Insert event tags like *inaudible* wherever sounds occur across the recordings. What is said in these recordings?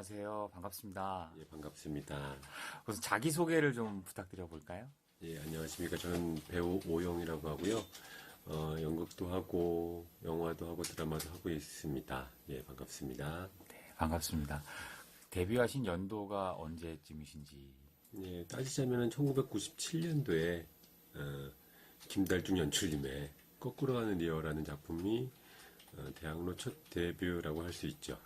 네, 안녕하세요. 반갑습니다. 예, 반갑습니다. 우선 자기소개를 좀 부탁드려 볼까요? 예, 안녕하십니까. 저는 배우 오영이라고 하고요. 어, 연극도 하고, 영화도 하고, 드라마도 하고 있습니다. 예, 반갑습니다. 네, 반갑습니다. 데뷔하신 연도가 언제쯤이신지. 예, 따지자면은 1997년도에, 어, 김달중 연출님의 거꾸로 가는 리어라는 작품이, 어, 대학로 첫 데뷔라고 할 수 있죠.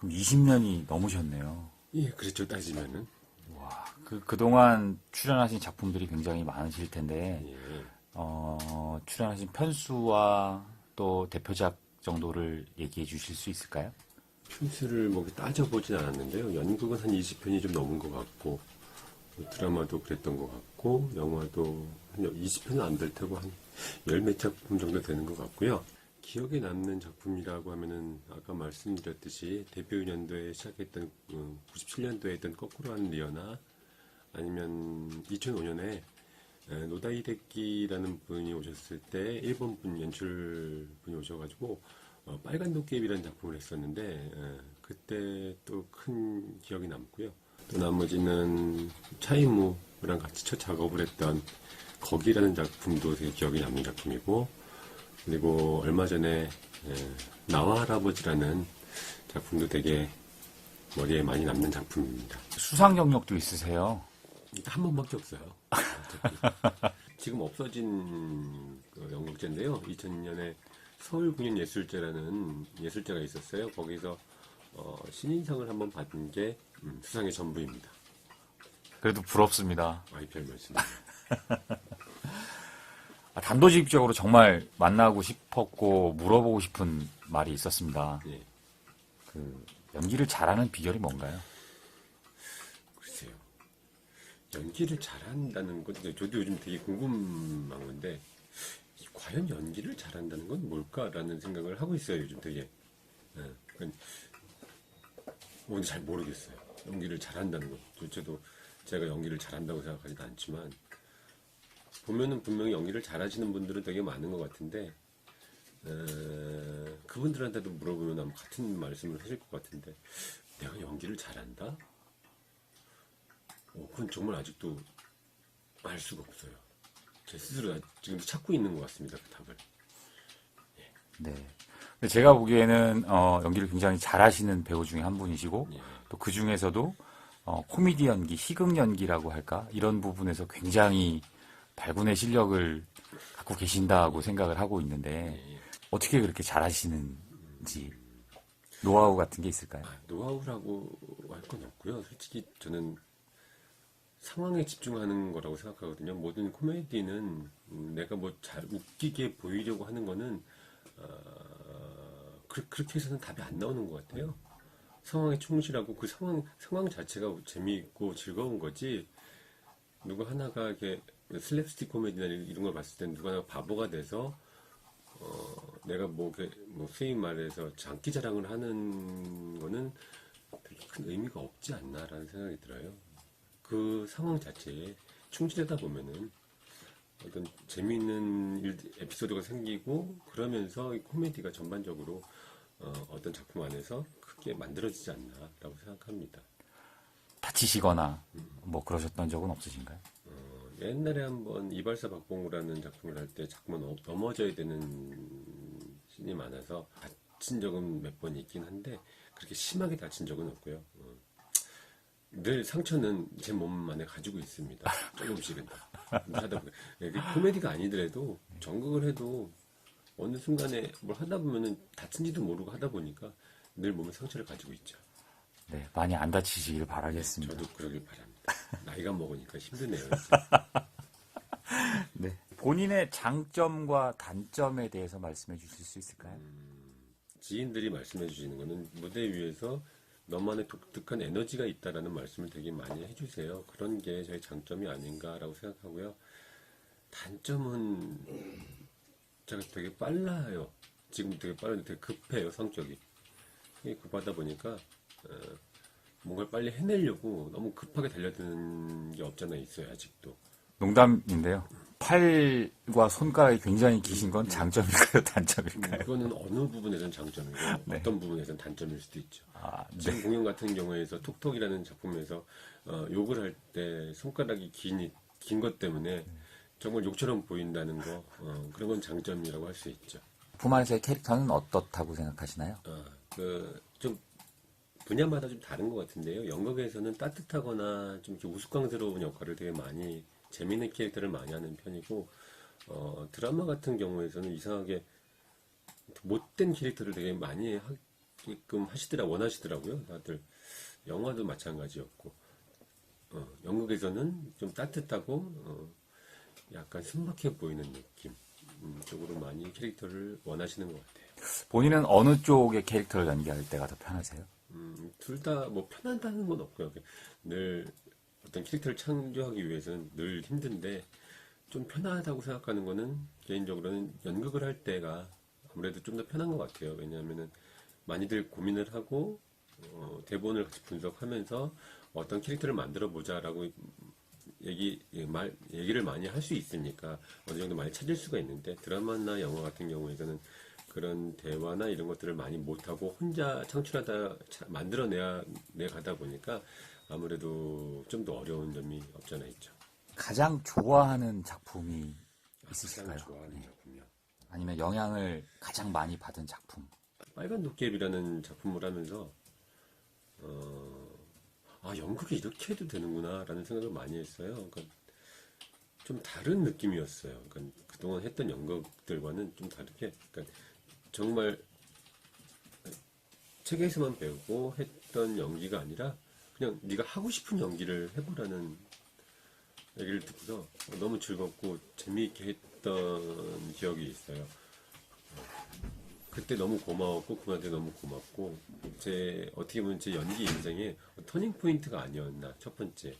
그럼 20년이 넘으셨네요. 예, 그렇죠. 따지면은. 와, 그, 그동안 출연하신 작품들이 굉장히 많으실 텐데, 예. 어, 출연하신 편수와 또 대표작 정도를 얘기해 주실 수 있을까요? 편수를 뭐 따져보진 않았는데요. 연극은 한 20편이 좀 넘은 것 같고, 뭐 드라마도 그랬던 것 같고, 영화도 한 20편은 안 될 테고, 한 열 몇 작품 정도 되는 것 같고요. 기억에 남는 작품이라고 하면은, 아까 말씀드렸듯이, 데뷔 연도에 시작했던, 97년도에 했던 거꾸로 하는 리어나, 아니면 2005년에 노다이데키라는 분이 오셨을 때 일본 분 연출 분이 오셔가지고 어, 빨간 도깨비라는 작품을 했었는데 에, 그때 또 큰 기억이 남고요. 또 나머지는 차이무랑 같이 첫 작업을 했던 거기라는 작품도 되게 기억이 남는 작품이고 그리고 얼마 전에 에, 나와 할아버지라는 작품도 되게 머리에 많이 남는 작품입니다. 수상 경력도 있으세요. 한 번밖에 없어요. *laughs* 지금 없어진 그 연극제인데요. 2000년에 서울 국립예술제라는 예술제가 있었어요. 거기서 어, 신인상을 한번 받은 게 음, 수상의 전부입니다. 그래도 부럽습니다. 아이 별 말씀. *laughs* 아, 단도직입적으로 정말 만나고 싶었고 물어보고 싶은 말이 있었습니다. 예, 그 연기를 잘하는 비결이 뭔가요? 글쎄요. 연기를 잘한다는 건 저도 요즘 되게 궁금한 건데 이 과연 연기를 잘한다는 건 뭘까라는 생각을 하고 있어요. 요즘 되게. 예, 그러니까 뭔지 잘 모르겠어요. 연기를 잘한다는 것. 저도 제가 연기를 잘한다고 생각하지도 않지만 보면은 분명히 연기를 잘하시는 분들은 되게 많은 것 같은데 에, 그분들한테도 물어보면 아마 같은 말씀을 하실 것 같은데 내가 연기를 잘한다? 어, 그건 정말 아직도 알 수가 없어요. 제 스스로 지금 찾고 있는 것 같습니다. 그 답을. 네. 근데 제가 보기에는 어, 연기를 굉장히 잘하시는 배우 중에 한 분이시고 예. 또그 중에서도 어, 코미디 연기, 희극 연기라고 할까 이런 부분에서 굉장히 발군의 실력을 갖고 계신다고 생각을 하고 있는데 예. 어떻게 그렇게 잘하시는지 노하우 같은 게 있을까요? 아, 노하우라고 할 건 없고요. 솔직히 저는 상황에 집중하는 거라고 생각하거든요. 모든 코미디는 음, 내가 뭐 잘 웃기게 보이려고 하는 거는 어, 그, 렇게 해서는 답이 안 나오는 것 같아요. 상황에 충실하고 그 상황 상황 자체가 재미있고 즐거운 거지. 누구 하나가 이렇게 슬랩스틱 코미디나 이런 걸 봤을 땐 누가 하나 바보가 돼서 어, 내가 뭐, 뭐, 소위 말해서 장기 자랑을 하는 거는 별로 큰 의미가 없지 않나라는 생각이 들어요. 그 상황 자체에 충실하다 보면은 어떤 재미있는 일, 에피소드가 생기고 그러면서 이 코미디가 전반적으로 어, 어떤 작품 안에서 크게 만들어지지 않나라고 생각합니다. 다치시거나 뭐 그러셨던 적은 없으신가요? 어, 옛날에 한번 이발사 박봉우라는 작품을 할 때 자꾸만 넘- 넘어져야 되는 신이 많아서 다친 적은 몇 번 있긴 한데 그렇게 심하게 다친 적은 없고요. 어, 늘 상처는 제 몸 안에 가지고 있습니다. 조금씩은 다. 하다 보면 예, 그 코미디가 아니더라도 전극을 해도 어느 순간에 뭘 하다 보면은 다친지도 모르고 하다 보니까 늘 몸에 상처를 가지고 있죠. 네, 많이 안 다치시길 바라겠습니다. 저도 그러길 바랍니다. *laughs* 나이가 먹으니까 힘드네요. 네. 본인의 장점과 단점에 대해서 말씀해 주실 수 있을까요? 지인들이 말씀해 주시는 거는 무대 위에서 너만의 독특한 에너지가 있다라는 말씀을 되게 많이 해주세요. 그런 게 저희 장점이 아닌가라고 생각하고요. 단점은 제가 되게 빨라요. 지금 되게 빠른데 되게 급해요, 성격이. 급하다 보니까 어, 뭔가를 빨리 해내려고 너무 급하게 달려드는 게 없잖아 있어요, 아직도. 농담인데요. 팔과 손가락이 굉장히 기신 건 장점일까요, 단점일까요? 그거는 어느 부분에서는 장점이고 *laughs* 네. 어떤 부분에서는 단점일 수도 있죠. 아, 네. 지금 공연 같은 경우에서 톡톡이라는 작품에서 어, 욕을 할 때 손가락이 긴, 긴 것 때문에 정말 욕처럼 보인다는 거 어, 그런 건 장점이라고 할 수 있죠. 푸만에서의 캐릭터는 어떻다고 생각하시나요? 어, 그좀 분야마다 좀 다른 것 같은데요. 연극에서는 따뜻하거나 좀 이렇게 우스꽝스러운 역할을 되게 많이 재미있는 캐릭터를 많이 하는 편이고 어, 드라마 같은 경우에서는 이상하게 못된 캐릭터를 되게 많이 하게끔 하시더라 원하시더라고요. 다들 영화도 마찬가지였고 어, 연극에서는 좀 따뜻하고 어, 약간 순박해 보이는 느낌 음, 쪽으로 많이 캐릭터를 원하시는 것 같아요. 본인은 어느 쪽의 캐릭터를 연기할 때가 더 편하세요? 음, 둘 다 뭐 편하다는 건 없고요. 늘 어떤 캐릭터를 창조하기 위해서는 늘 힘든데 좀 편하다고 생각하는 거는 개인적으로는 연극을 할 때가 아무래도 좀 더 편한 것 같아요. 왜냐하면은 많이들 고민을 하고 어, 대본을 같이 분석하면서 어떤 캐릭터를 만들어 보자라고 얘기 예, 말 얘기를 많이 할 수 있으니까 어느 정도 많이 찾을 수가 있는데 드라마나 영화 같은 경우에서는 그런 대화나 이런 것들을 많이 못하고 혼자 창출하다 차- 만들어내야 내 가다 보니까 아무래도 좀 더 어려운 점이 없잖아 있죠. 가장 좋아하는 작품이 있으실까요? 가장 좋아하는 작품이요. 아니면 영향을 가장 많이 받은 작품? 빨간 도깨비라는 작품을 하면서 어, 아 연극이 이렇게 해도 되는구나라는 생각을 많이 했어요. 그러니까 좀 다른 느낌이었어요. 그러니까 그동안 했던 연극들과는 좀 다르게, 그러니까 정말 책에서만 배우고 했던 연기가 아니라 그냥 네가 하고 싶은 연기를 해보라는 얘기를 듣고서 너무 즐겁고 재미있게 했던 기억이 있어요. 그때 너무 고마웠고 그한테 너무 고맙고 제 어떻게 보면 제 연기 인생의 터닝 포인트가 아니었나 첫 번째로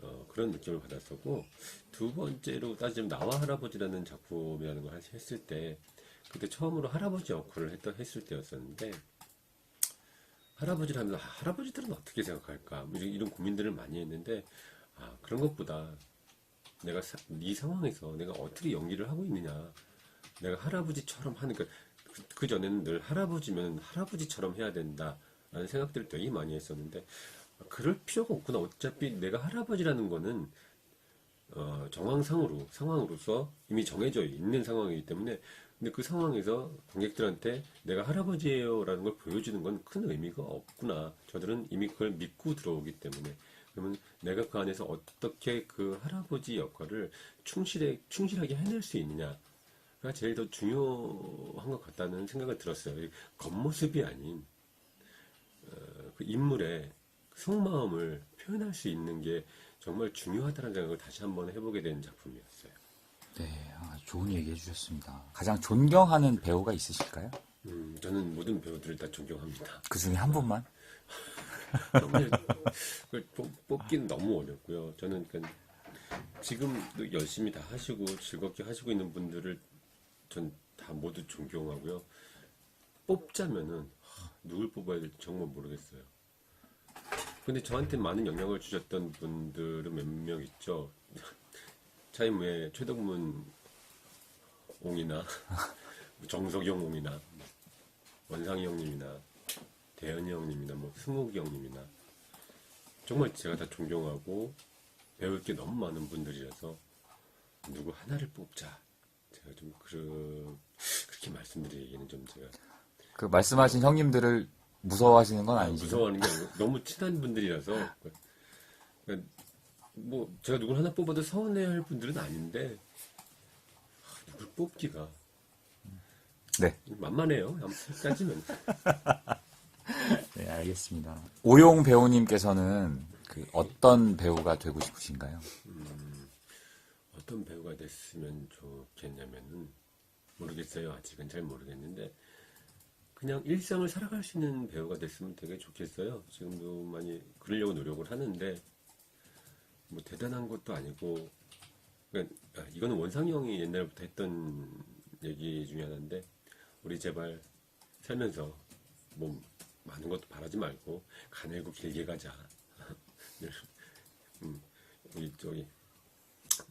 어, 그런 느낌을 받았었고 두 번째로 따지면 나와 할아버지라는 작품이라는 걸 했을 때 그때 처음으로 할아버지 역할을 했던 했을 때였었는데 할아버지를 하면서 아, 할아버지들은 어떻게 생각할까? 뭐 이런, 고민들을 많이 했는데 아 그런 것보다 내가 사- 이 상황에서 내가 어떻게 연기를 하고 있느냐. 내가 할아버지처럼 하니까 그, 그 전에는 늘 할아버지면 할아버지처럼 해야 된다 라는 생각들을 되게 많이 했었는데 아, 그럴 필요가 없구나. 어차피 내가 할아버지라는 거는 어, 정황상으로 상황으로서 이미 정해져 있는 상황이기 때문에 근데 그 상황에서 관객들한테 내가 할아버지예요 라는 걸 보여주는 건 큰 의미가 없구나 저들은 이미 그걸 믿고 들어오기 때문에 그러면 내가 그 안에서 어떻게 그 할아버지 역할을 충실해 충실하게 해낼 수 있느냐 가 제일 더 중요한 것 같다는 생각을 들었어요. 이 겉모습이 아닌 어, 그 인물의 속마음을 표현할 수 있는 게 정말 중요하다는 생각을 다시 한번 해보게 된 작품이었어요. 네, 아, 좋은 얘기 해주셨습니다. 가장 존경하는 배우가 있으실까요? 음, 저는 모든 배우들을 다 존경합니다. 그 중에 한 분만? *laughs* 뽑- 뽑기는 너무 어렵고요. 저는 그러니까 지금도 열심히 다 하시고 즐겁게 하시고 있는 분들을 전 다 모두 존경하고요. 뽑자면은 하, 누굴 뽑아야 될지 정말 모르겠어요. 근데 저한테 많은 영향을 주셨던 분들은 몇 명 있죠. 차이무의 최덕문 옹이나 *laughs* 정석영 옹이나 원상이 형님이나 대현이 형님이나 뭐 승욱이 형님이나. 정말 제가 다 존경하고 배울 게 너무 많은 분들이라서 누구 하나를 뽑자. 제가 좀 그, 그렇게 말씀드리기는 좀 제가. 그 말씀하신 형님들을 무서워하시는 건 아니시죠? 무서워하는 게 아니고 너무 친한 분들이라서. *laughs* 그러니까 뭐 제가 누굴 하나 뽑아도 서운해할 분들은 아닌데 아, 누굴 뽑기가 네. 만만해요 아무튼 따지면 *laughs* 네, 알겠습니다. 오용 배우님께서는 그 어떤 배우가 되고 싶으신가요? 어떤 배우가 됐으면 좋겠냐면은 모르겠어요. 아직은 잘 모르겠는데 그냥 일상을 살아갈 수 있는 배우가 됐으면 되게 좋겠어요. 지금도 많이 그러려고 노력을 하는데 뭐 대단한 것도 아니고 그러니까 아, 이거는 원상이 형이 옛날부터 했던 얘기 중에 하나인데 우리 제발 살면서 뭐 많은 것도 바라지 말고 가늘고 길게 가자. *laughs* 음, 우리 저기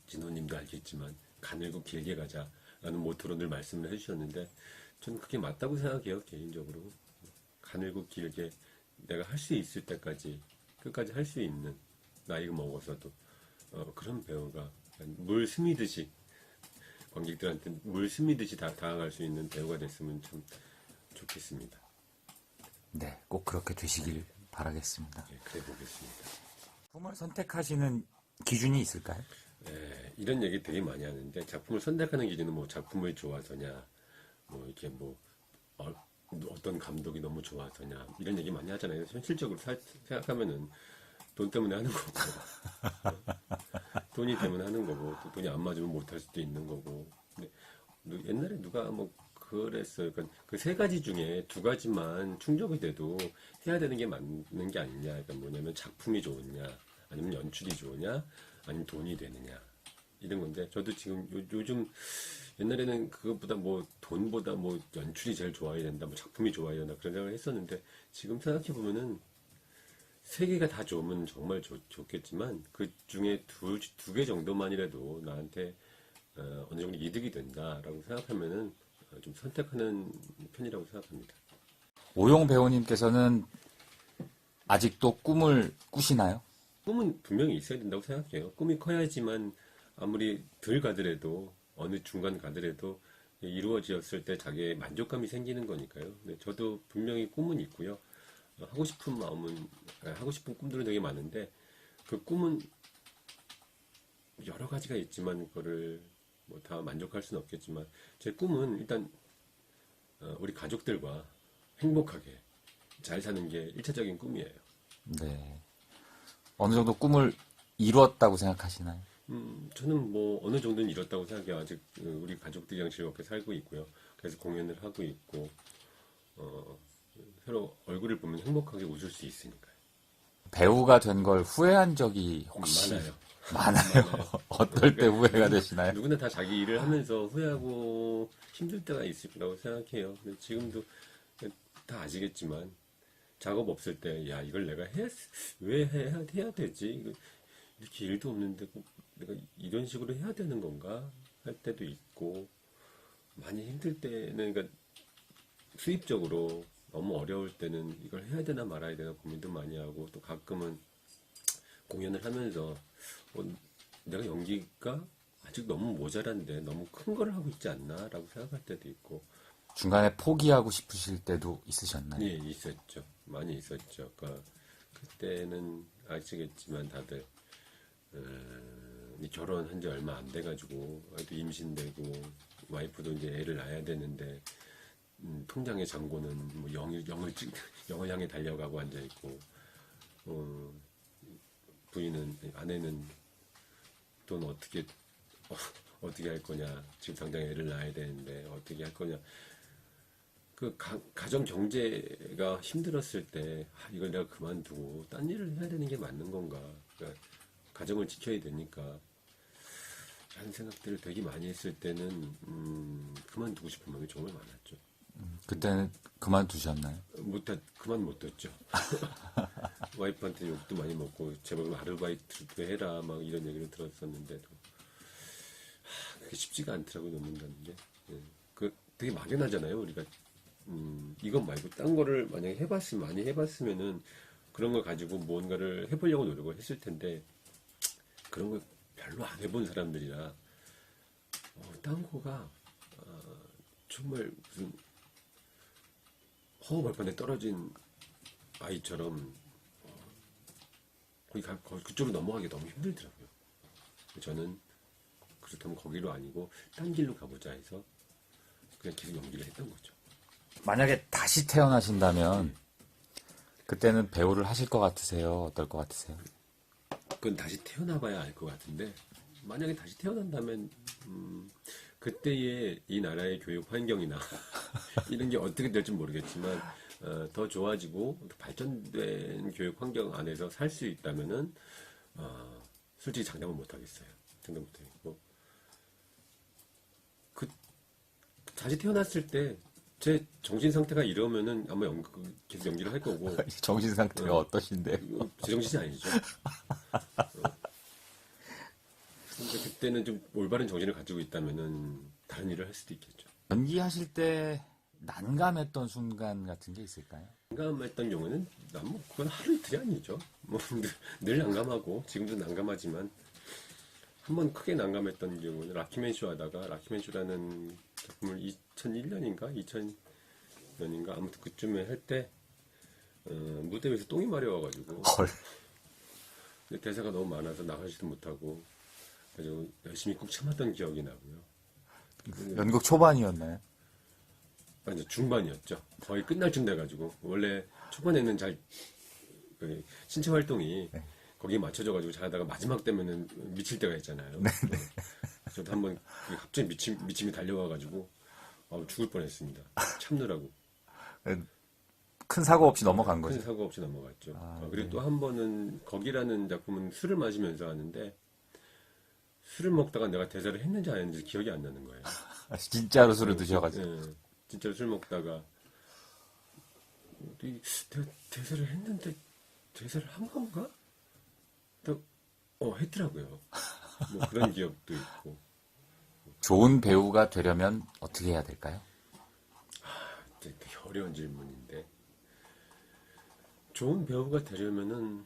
진호님도 알겠지만 가늘고 길게 가자 라는 모토로 늘 말씀을 해주셨는데 저는 그게 맞다고 생각해요 개인적으로. 가늘고 길게 내가 할 수 있을 때까지 끝까지 할 수 있는 나이가 먹어서도 어, 그런 배우가 물 스미듯이 관객들한테 물 스미듯이 다 다가갈 수 있는 배우가 됐으면 참 좋겠습니다. 네, 꼭 그렇게 되시길 바라겠습니다. 예, 그래 보겠습니다. 작품을 선택하시는 기준이 있을까요? 예, 이런 얘기 되게 많이 하는데 작품을 선택하는 기준은 뭐 작품을 좋아서냐, 뭐 이렇게 뭐 어, 떤 감독이 너무 좋아서냐 이런 얘기 많이 하잖아요. 현실적으로 사- 생각하면은 돈 때문에 하는 거고 *laughs* 돈이 때문에 하는 거고 또 돈이 안 맞으면 못 할 수도 있는 거고. 근데 누- 옛날에 누가 뭐 그랬어요. 그러니까 그 세 가지 중에 두 가지만 충족이 돼도 해야 되는 게 맞는 게 아니냐. 그러니까 뭐냐면 작품이 좋으냐, 아니면 연출이 좋으냐, 아니면 돈이 되느냐. 이런 건데 저도 지금 요, 즘 옛날에는 그것보다 뭐 돈보다 뭐 연출이 제일 좋아야 된다, 뭐 작품이 좋아야 된다 그런 생각을 했었는데 지금 생각해 보면은 세 개가 다 좋으면 정말 좋, 좋겠지만 그 중에 두 두 개 정도만이라도 나한테 어, 어느 정도 이득이 된다라고 생각하면은 어, 좀 선택하는 편이라고 생각합니다. 오용 배우님께서는 아직도 꿈을 꾸시나요? 꿈은 분명히 있어야 된다고 생각해요. 꿈이 커야지만 아무리 덜 가더라도 어느 중간 가더라도 이루어졌을 때 자기의 만족감이 생기는 거니까요. 네, 저도 분명히 꿈은 있고요. 어, 하고 싶은 마음은 아, 하고 싶은 꿈들은 되게 많은데 그 꿈은 여러 가지가 있지만 그거를 뭐 다 만족할 수는 없겠지만 제 꿈은 일단 어, 우리 가족들과 행복하게 잘 사는 게 일차적인 꿈이에요. 네. 어느 정도 꿈을 이루었다고 생각하시나요? 음, 저는 뭐 어느 정도는 이뤘다고 생각해요. 아직 그 우리 가족들이랑 즐겁게 살고 있고요. 그래서 공연을 하고 있고, 어, 서로 얼굴을 보면 행복하게 웃을 수 있으니까요. 배우가 된 걸 후회한 적이 혹시 많아요. 많아요? *laughs* 어떨 때 후회가 되시나요? 누구나 다 자기 일을 하면서 후회하고 힘들 때가 있을 거라고 생각해요. 근데 지금도 다 아시겠지만 작업 없을 때, 야, 이걸 내가 해, 왜 해야, 해야 되지? 이렇게 일도 없는데 꼭 내가 이런 식으로 해야 되는 건가? 할 때도 있고, 많이 힘들 때는, 그러니까 수입적으로 너무 어려울 때는 이걸 해야 되나 말아야 되나 고민도 많이 하고, 또 가끔은 공연을 하면서, 어, 내가 연기가 아직 너무 모자란데 너무 큰 걸 하고 있지 않나? 라고 생각할 때도 있고, 중간에 포기하고 싶으실 때도 있으셨나요? 예, 있었죠. 많이 있었죠. 그러니까 그때는 아시겠지만 다들 어, 이 결혼한 지 얼마 안 돼가지고 임신되고 와이프도 이제 애를 낳아야 되는데 음, 통장의 잔고는 뭐 0, 영을 찍, *laughs* 영을 향해 달려가고 앉아 있고 어, 부인은 아내는 돈 어떻게 *laughs* 어, 떻게 할 거냐 지금 당장 애를 낳아야 되는데 어떻게 할 거냐 그 가, 가정 경제가 힘들었을 때 아, 이걸 내가 그만두고 딴 일을 해야 되는 게 맞는 건가? 그러니까 가정을 지켜야 되니까 라는 생각들을 되게 많이 했을 때는 음, 그만두고 싶은 마음이 정말 많았죠. 그때는 그만두셨나요? 못하 그만 못 뒀죠. *laughs* 와이프한테 욕도 많이 먹고 제발 아르바이트도 해라 막 이런 얘기를 들었었는데도 하, 그게 쉽지가 않더라고요 놓는다는 게. 예. 그 되게 막연하잖아요 우리가 음, 이것 말고 딴 거를 만약에 해봤으면 많이 해봤으면은 그런 걸 가지고 무언가를 해보려고 노력을 했을 텐데 그런 걸 별로 안 해본 사람들이라 어, 딴 거가 어, 정말 무슨 허허 벌판에 떨어진 아이처럼 어, 거기 가, 거- 그쪽으로 넘어가기 너무 힘들더라고요. 저는 그렇다면 거기로 아니고 딴 길로 가보자 해서 그냥 계속 연기를 했던 거죠. 만약에 다시 태어나신다면 그때는 배우를 하실 것 같으세요? 어떨 것 같으세요? 그건 다시 태어나봐야 알 것 같은데 만약에 다시 태어난다면 음, 그때의 이 나라의 교육 환경이나 이런 게 어떻게 될지 모르겠지만 어, 더 좋아지고 더 발전된 교육 환경 안에서 살 수 있다면은 어, 솔직히 장담은 못 하겠어요. 장담 못 하겠고 그 다시 태어났을 때 제 정신 상태가 이러면은 아마 연, 계속 연기를 할 거고 *laughs* 정신 상태가 어 떠신데요? 이거 제정신이 아니죠. 어. 근데 그때는 좀 올바른 정신을 가지고 있다면은 다른 일을 할 수도 있겠죠. 연기하실 때 난감했던 순간 같은 게 있을까요? 난감했던 경우는 난뭐 그건 하루 이틀이 아니죠. 뭐 *laughs* 늘 난감하고 지금도 난감하지만 한 번 크게 난감했던 경우는 라키맨 쇼 하다가 라키맨 쇼라는 작품을 2001년인가 2000년인가 아무튼 그쯤에 할때 어, 무대 위에서 똥이 마려워가지고 헐. 근데 대사가 너무 많아서 나가지도 못하고 그래서 열심히 꾹 참았던 기억이 나고요. 연극 초반이었나요? 아니 중반이었죠. 거의 끝날 쯤 돼가지고 원래 초반에는 잘 그, 신체 활동이 네. 거기에 맞춰져가지고 잘하다가 마지막 되면은 미칠 때가 있잖아요. 네, 저도 한번 그 갑자기 미침 미침이 달려와가지고 아, 죽을 뻔했습니다. 참느라고 큰 사고 없이 넘어간 큰 거죠. 사고 없이 넘어갔죠. 아, 어, 그리고 네. 또한 번은 거기라는 작품은 술을 마시면서 하는데 술을 먹다가 내가 대사를 했는지 안 했는지 기억이 안 나는 거예요. *laughs* 진짜로 술을 드셔가지고. 예, 진짜 술 먹다가 이 대, 대사를 했는데 대사를 한 건가? 또, 어 했더라고요. 뭐 그런 기억도 있고 좋은 배우가 되려면 어떻게 해야 될까요? 되게 어려운 질문인데 좋은 배우가 되려면은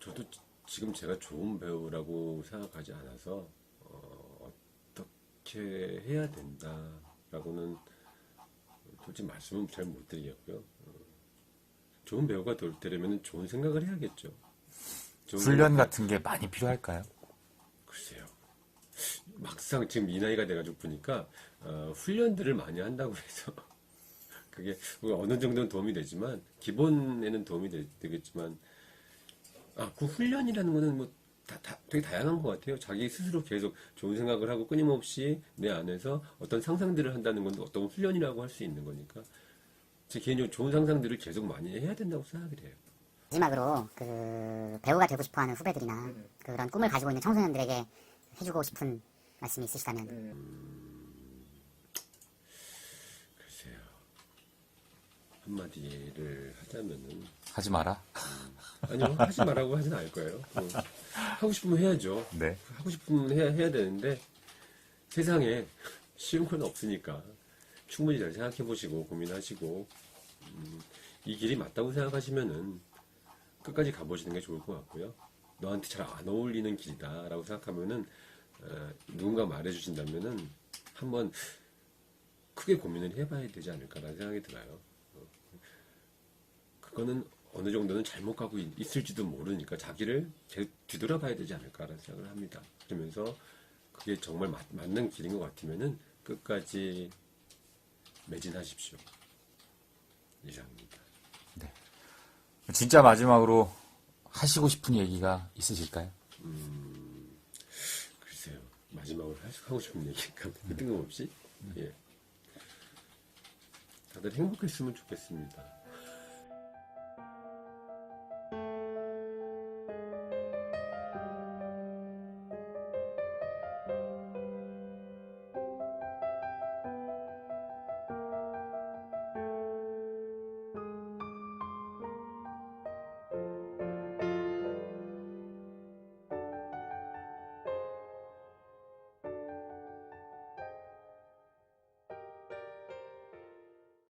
저도 지- 지금 제가 좋은 배우라고 생각하지 않아서 어, 어떻게 해야 된다라고는 솔직히 말씀은 잘 못 드리겠고요. 어, 좋은 배우가 될- 되려면 좋은 생각을 해야겠죠. 훈련 같은 게 많이 필요할까요? 글쎄요. 막상 지금 이 나이가 돼가지고 보니까 어, 훈련들을 많이 한다고 해서 *laughs* 그게 어느 정도는 도움이 되지만 기본에는 도움이 되, 겠지만 아 그 훈련이라는 거는 뭐 다, 다- 되게 다양한 것 같아요. 자기 스스로 계속 좋은 생각을 하고 끊임없이 내 안에서 어떤 상상들을 한다는 건 어떤 훈련이라고 할 수 있는 거니까 제 개인적으로 좋은 상상들을 계속 많이 해야 된다고 생각이 돼요. 마지막으로 그 배우가 되고 싶어하는 후배들이나 그런 꿈을 가지고 있는 청소년들에게 해주고 싶은 말씀이 있으시다면 글쎄요. 한마디를 하자면은 하지 마라. 아니요, 하지 말라고 하진 않을 거예요. 어, 하고 싶으면 해야죠. 네. 하고 싶으면 해야, 해야 되는데, 세상에 쉬운 건 없으니까, 충분히 잘 생각해 보시고, 고민하시고, 음, 이 길이 맞다고 생각하시면은, 끝까지 가보시는 게 좋을 것 같고요. 너한테 잘 안 어울리는 길이다라고 생각하면은, 어, 누군가 말해주신다면은, 한번 크게 고민을 해봐야 되지 않을까라는 생각이 들어요. 어, 그거는 어느 정도는 잘못 가고 있- 있을지도 모르니까 자기를 제- 뒤돌아봐야 되지 않을까라는 생각을 합니다. 그러면서 그게 정말 맞, 맞는 길인 것 같으면은 끝까지 매진하십시오. 이상입니다. 진짜 마지막으로 하시고 싶은 얘기가 있으실까요? 글쎄요. 마지막으로 하고 싶은 얘기가 *laughs* 뜬금없이 예. 다들 행복했으면 좋겠습니다.